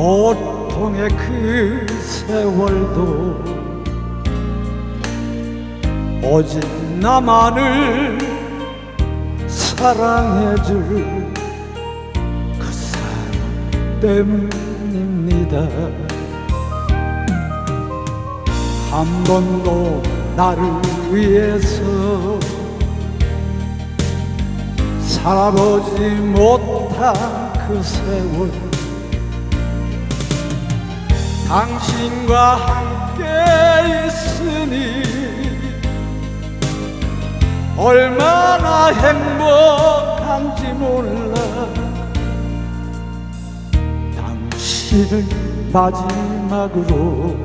고통의 그 세월도 오직 나만을 사랑해줄 그 사람 때문입니다. 한 번도 나를 위해서 살아보지 못한 그 세월 당신과 함께 있으니 얼마나 행복한지 몰라. 당신을 마지막으로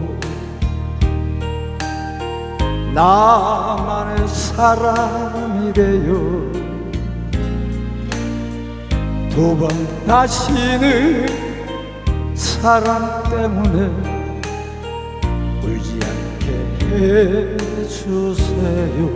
나만의 사람이 되어 두번 다시는 사랑 때문에 울지 않게 해주세요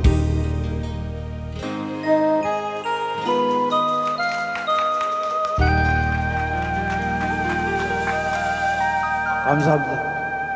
Hamza abla.